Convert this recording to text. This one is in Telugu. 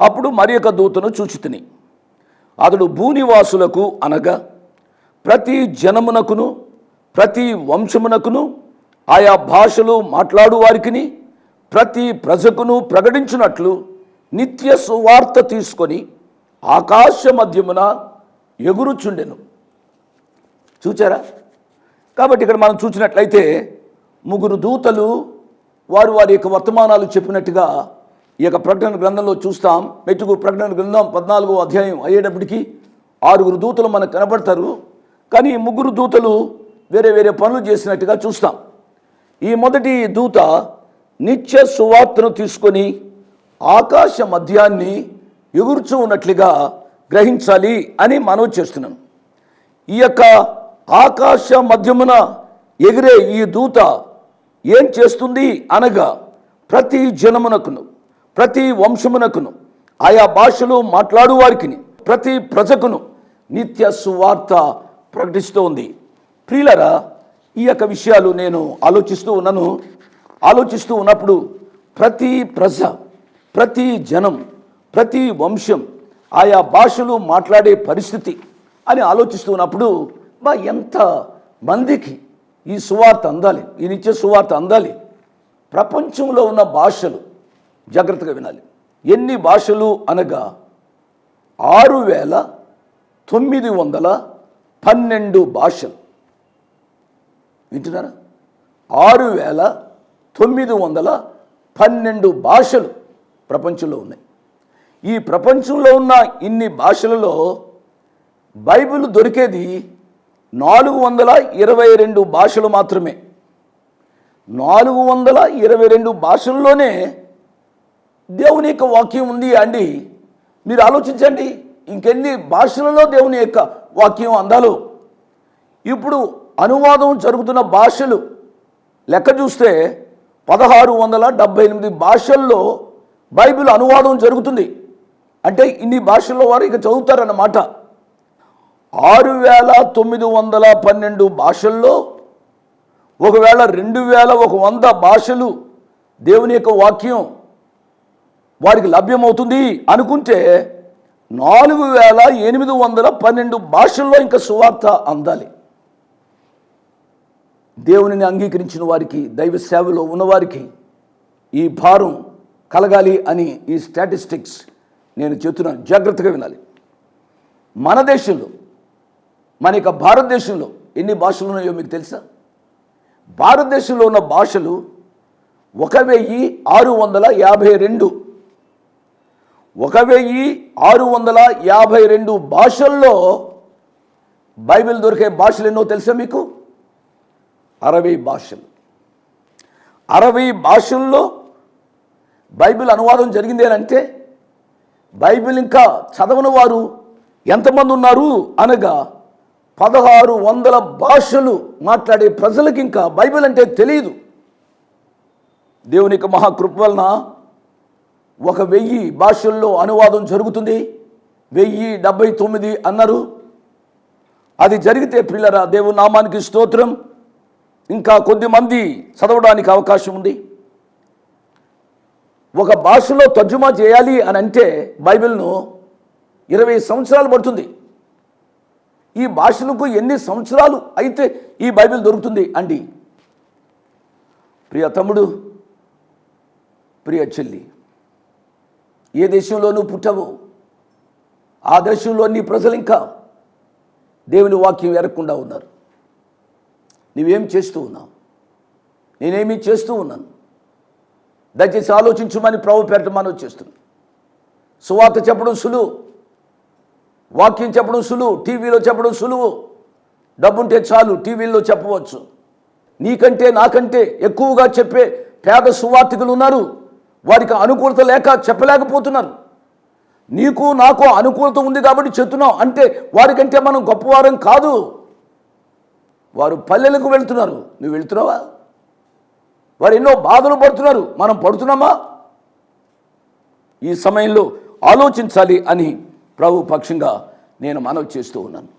అప్పుడు మరి యొక్క దూతను చూచితిని అతడు భూనివాసులకు అనగా ప్రతి జనమునకును ప్రతి వంశమునకును ఆయా భాషలు మాట్లాడు వారికిని ప్రతి ప్రజకును ప్రకటించినట్లు నిత్య సువార్త తీసుకొని ఆకాశ మధ్యమున ఎగురుచుండెను. చూచారా? కాబట్టి ఇక్కడ మనం చూసినట్లయితే ముగ్గురు దూతలు వారు వారి యొక్క వర్తమానాలు చెప్పినట్టుగా ఈ యొక్క ప్రకటన గ్రంథంలో చూస్తాం. మెట్టుకు ప్రకటన గ్రంథం పద్నాలుగో అధ్యాయం అయ్యేటప్పటికీ ఆరుగురు దూతలు మనకు కనబడతారు కానీ ముగ్గురు దూతలు వేరే వేరే పనులు చేసినట్టుగా చూస్తాం. ఈ మొదటి దూత నిత్య సువార్తను తీసుకొని ఆకాశ మధ్యాన్ని ఎగురుచూ ఉన్నట్లుగా గ్రహించాలి అని మనవి చేస్తున్నాం ఈ యొక్క ఆకాశ మధ్యమున ఎగిరే ఈ దూత ఏం చేస్తుంది అనగా ప్రతి జనమునకును ప్రతి వంశమునకును ఆయా భాషలు మాట్లాడు వారికి ప్రతి ప్రజకును నిత్య సువార్త ప్రకటిస్తూ ఉంది ప్రియులరా ఈ యొక్క విషయాలు నేను ఆలోచిస్తూ ఉన్నాను. ఆలోచిస్తూ ఉన్నప్పుడు ప్రతి ప్రజ ప్రతి జనం ప్రతి వంశం ఆయా భాషలు మాట్లాడే పరిస్థితి అని ఆలోచిస్తూ ఉన్నప్పుడు బా ఎంత మందికి ఈ సువార్త అందాలి ఈ నిత్య సువార్త అందాలి. ప్రపంచంలో ఉన్న భాషలు జాగ్రత్తగా వినాలి. ఎన్ని భాషలు అనగా ఆరు వేల తొమ్మిది వందల పన్నెండు భాషలు. వింటున్నారా? ఆరు వేల తొమ్మిది వందల పన్నెండు భాషలు ప్రపంచంలో ఉన్నాయి. ఈ ప్రపంచంలో ఉన్న ఇన్ని భాషలలో బైబిల్ దొరికేది నాలుగు వందల ఇరవై రెండు భాషలు మాత్రమే. నాలుగు వందల ఇరవై రెండు భాషల్లోనే దేవుని యొక్క వాక్యం ఉంది అండి. మీరు ఆలోచించండి. ఇంకెన్ని భాషలలో దేవుని యొక్క వాక్యం అందాలు. ఇప్పుడు అనువాదం జరుగుతున్న భాషలు లెక్క చూస్తే పదహారు వందల డెబ్భై ఎనిమిది భాషల్లో బైబిల్ అనువాదం జరుగుతుంది. అంటే ఇన్ని భాషల్లో వారు ఇక చదువుతారన్నమాట. ఆరు వేల తొమ్మిది వందల పన్నెండు భాషల్లో ఒకవేళ రెండు వేల ఒక వంద భాషలు దేవుని యొక్క వాక్యం వారికి లభ్యమవుతుంది అనుకుంటే నాలుగు వేల ఎనిమిది వందల పన్నెండు భాషల్లో ఇంకా సువార్త అందాలి. దేవునిని అంగీకరించిన వారికి దైవ సేవలో ఉన్నవారికి ఈ భారం కలగాలి అని ఈ స్టాటిస్టిక్స్ నేను చెప్తున్నాను జాగ్రత్తగా వినాలి. మన దేశంలో మన యొక్క భారతదేశంలో ఎన్ని భాషలు ఉన్నాయో మీకు తెలుసా? భారతదేశంలో ఉన్న భాషలు ఒక వెయ్యి ఆరు వందల యాభై రెండు ఒక వెయ్యి ఆరు వందల యాభై రెండు భాషల్లో బైబిల్ దొరికే భాషలు ఎన్నో తెలుసా మీకు? అరవై భాషలు. అరవై భాషల్లో బైబిల్ అనువాదం జరిగిందేనంటే బైబిల్ ఇంకా చదవని వారు ఎంతమంది ఉన్నారు అనగా పదహారు వందల భాషలు మాట్లాడే ప్రజలకు ఇంకా బైబిల్ అంటే తెలియదు దేవునికి మహాకృప వలన ఒక వెయ్యి భాషల్లో అనువాదం జరుగుతుంది. వెయ్యి డెబ్బై తొమ్మిది అన్నారు. అది జరిగితే పిల్లరా దేవుని నామానికి స్తోత్రం. ఇంకా కొద్దిమంది చదవడానికి అవకాశం ఉంది. ఒక భాషలో తర్జుమా చేయాలి అని అంటే బైబిల్ను ఇరవై సంవత్సరాలు పడుతుంది. ఈ భాషలకు ఎన్ని సంవత్సరాలు అయితే ఈ బైబిల్ దొరుకుతుంది అండి. ప్రియ తమ్ముడు ప్రియ చెల్లి ఏ దేశంలోనూ పుట్టవు. ఆ దేశంలో నీ ప్రజలు ఇంకా దేవుని వాక్యం ఎరగకుండా ఉన్నారు. నువ్వేం చేస్తూ ఉన్నావు? నేనేమి చేస్తూ ఉన్నాను. దయచేసి ఆలోచించమని ప్రభు పేరట మనం చేస్తున్నాం సువార్త చెప్పడం సులువు. వాక్యం చెప్పడం సులువు. టీవీలో చెప్పడం సులువు. డబ్బుంటే చాలు టీవీల్లో చెప్పవచ్చు. నీకంటే నాకంటే ఎక్కువగా చెప్పే పేద సువార్థికులు ఉన్నారు. వారికి అనుకూలత లేక చెప్పలేకపోతున్నారు. నీకు నాకు అనుకూలత ఉంది కాబట్టి చెప్తున్నాం అంటే వారికంటే మనం గొప్పవారం కాదు. వారు పల్లెలకు వెళ్తున్నారు. నువ్వు వెళ్తున్నావా? వారు ఎన్నో బాధలు పడుతున్నారు. మనం పడుతున్నామా? ఈ సమయంలో ఆలోచించాలి అని ప్రభు పక్షంగా నేను మనవి చేస్తూ ఉన్నాను.